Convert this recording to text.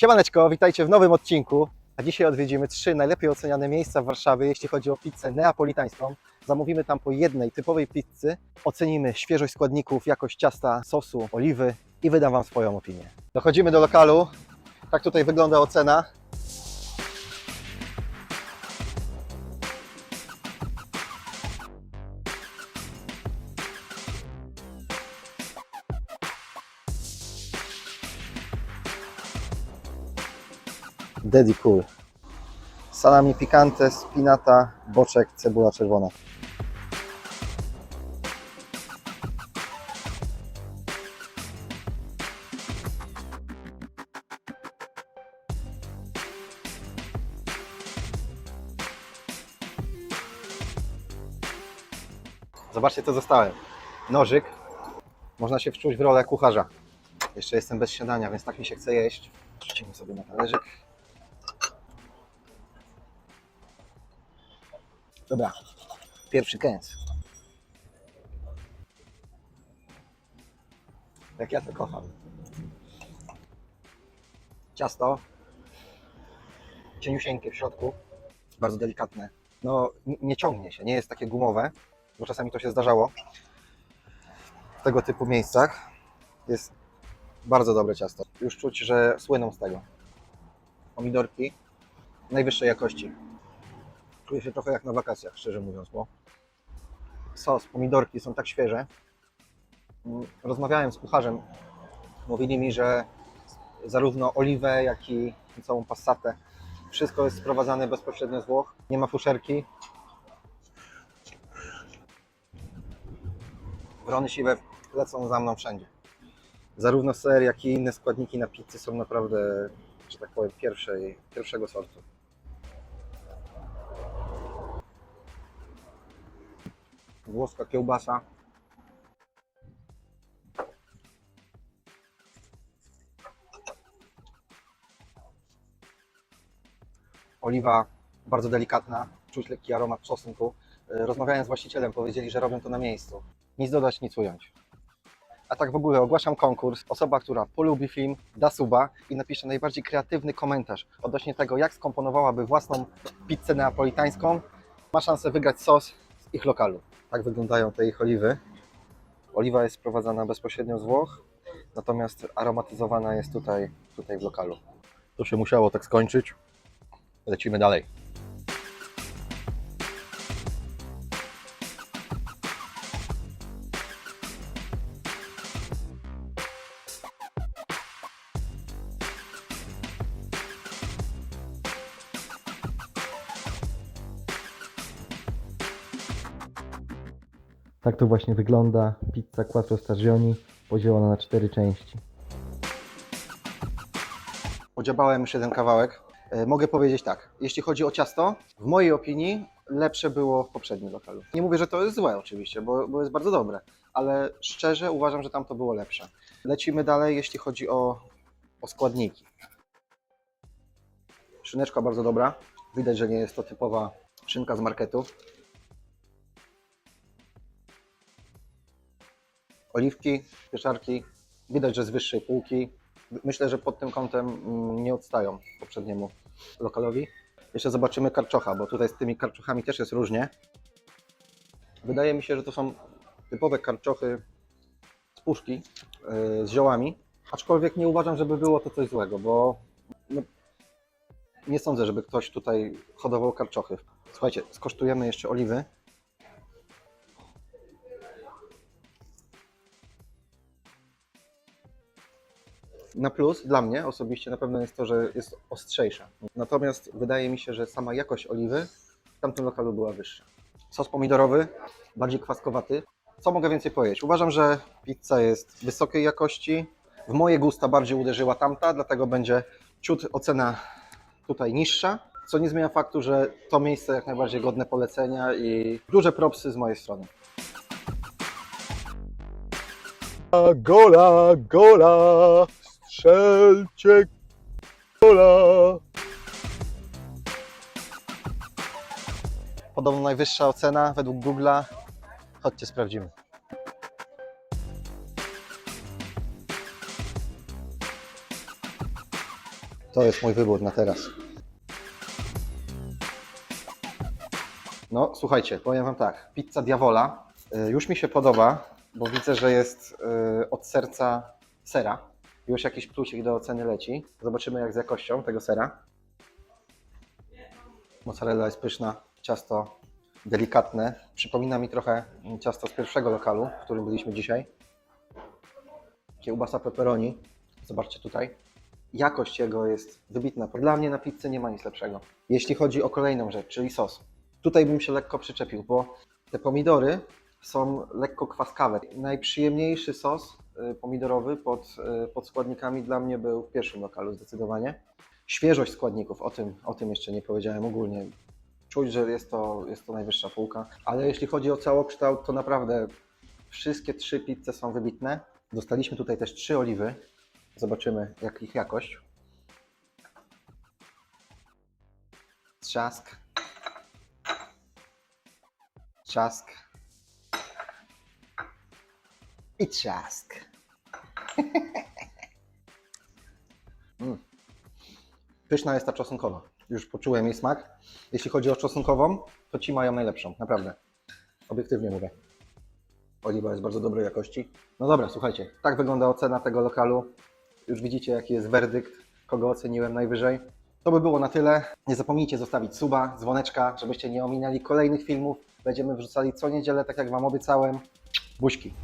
Siemaneczko, witajcie w nowym odcinku. A dzisiaj odwiedzimy trzy najlepiej oceniane miejsca w Warszawie, jeśli chodzi o pizzę neapolitańską. Zamówimy tam po jednej typowej pizzy, ocenimy świeżość składników, jakość ciasta, sosu, oliwy i wydam Wam swoją opinię. Dochodzimy do lokalu. Tak tutaj wygląda ocena. Daddy Cool. Salami picante, spinata, boczek, cebula czerwona. Zobaczcie co zostałem. Nożyk. Można się wczuć w rolę kucharza. Jeszcze jestem bez śniadania, więc tak mi się chce jeść. Rzucimy sobie na talerzyk. Dobra, pierwszy kęs. Jak ja to kocham. Ciasto. Cieniusieńkie w środku. Bardzo delikatne. No, nie ciągnie się, nie jest takie gumowe, bo czasami to się zdarzało w tego typu miejscach. Jest bardzo dobre ciasto. Już czuć, że słyną z tego. Pomidorki najwyższej jakości. Czuję się trochę jak na wakacjach, szczerze mówiąc, bo sos, pomidorki są tak świeże. Mm, Rozmawiałem z kucharzem. Mówili mi, że zarówno oliwę, jak i całą passatę wszystko jest sprowadzane bezpośrednio z Włoch. Nie ma fuszerki. Wrony siwe lecą za mną wszędzie. Zarówno ser, jak i inne składniki na pizzy są naprawdę, że tak powiem, pierwszej, pierwszego sortu. Włoska kiełbasa. Oliwa bardzo delikatna, czuć lekki aromat czosnku. E, Rozmawiając z właścicielem, powiedzieli, że robią to na miejscu. Nic dodać, nic ująć. A tak w ogóle ogłaszam konkurs. Osoba, która polubi film, da suba i napisze najbardziej kreatywny komentarz odnośnie tego, jak skomponowałaby własną pizzę neapolitańską, ma szansę wygrać sos z ich lokalu. Tak wyglądają te ich oliwy. Oliwa jest sprowadzana bezpośrednio z Włoch, natomiast aromatyzowana jest tutaj, tutaj w lokalu. To się musiało tak skończyć. Lecimy dalej. Tak to właśnie wygląda pizza quattro stagioni podzielona na cztery części. Podziabałem już jeden kawałek. E, Mogę powiedzieć tak, jeśli chodzi o ciasto, w mojej opinii lepsze było w poprzednim lokalu. Nie mówię, że to jest złe oczywiście, bo, bo jest bardzo dobre, ale szczerze uważam, że tam to było lepsze. Lecimy dalej, jeśli chodzi o, o składniki. Szyneczka bardzo dobra. Widać, że nie jest to typowa szynka z marketu. Oliwki, pieczarki, widać, że z wyższej półki. Myślę, że pod tym kątem mm, nie odstają poprzedniemu lokalowi. Jeszcze zobaczymy karczocha, bo tutaj z tymi karczochami też jest różnie. Wydaje mi się, że to są typowe karczochy z puszki, yy, z ziołami, aczkolwiek nie uważam, żeby było to coś złego, bo no, nie sądzę, żeby ktoś tutaj hodował karczochy. Słuchajcie, skosztujemy jeszcze oliwy. Na plus dla mnie osobiście na pewno jest to, że jest ostrzejsza. Natomiast wydaje mi się, że sama jakość oliwy w tamtym lokalu była wyższa. Sos pomidorowy, bardziej kwaskowaty. Co mogę więcej powiedzieć? Uważam, że pizza jest wysokiej jakości. W moje gusta bardziej uderzyła tamta, dlatego będzie ciut ocena tutaj niższa. Co nie zmienia faktu, że to miejsce jak najbardziej godne polecenia i duże propsy z mojej strony. Gola, gola, strzelcie gola. Podobno najwyższa ocena według Google'a. Chodźcie, sprawdzimy. To jest mój wybór na teraz. No, słuchajcie, powiem Wam tak. Pizza Diavola y, już mi się podoba, bo widzę, że jest y, od serca sera. Już jakiś plusik do oceny leci. Zobaczymy jak z jakością tego sera. Mozzarella jest pyszna, ciasto delikatne. Przypomina mi trochę ciasto z pierwszego lokalu, w którym byliśmy dzisiaj. Kiełbasa pepperoni. Zobaczcie tutaj. Jakość jego jest wybitna. Dla mnie na pizzę nie ma nic lepszego. Jeśli chodzi o kolejną rzecz, czyli sos. Tutaj bym się lekko przyczepił, bo te pomidory są lekko kwaskawe. Najprzyjemniejszy sos pomidorowy pod, y, pod składnikami dla mnie był w pierwszym lokalu zdecydowanie. Świeżość składników, o tym, o tym jeszcze nie powiedziałem ogólnie. Czuć, że jest to, jest to najwyższa półka, ale jeśli chodzi o całokształt, to naprawdę wszystkie trzy pizze są wybitne. Dostaliśmy tutaj też trzy oliwy. Zobaczymy, jak ich jakość. Trzask. Trzask. I trzask. mm. Pyszna jest ta czosnkowa. Już poczułem jej smak. Jeśli chodzi o czosnkową, to ci mają najlepszą, naprawdę. Obiektywnie mówię. Oliwa jest bardzo dobrej jakości. No dobra, słuchajcie, tak wygląda ocena tego lokalu. Już widzicie, jaki jest werdykt, kogo oceniłem najwyżej. To by było na tyle. Nie zapomnijcie zostawić suba, dzwoneczka, żebyście nie ominęli kolejnych filmów. Będziemy wrzucali co niedzielę, tak jak Wam obiecałem. Buźki.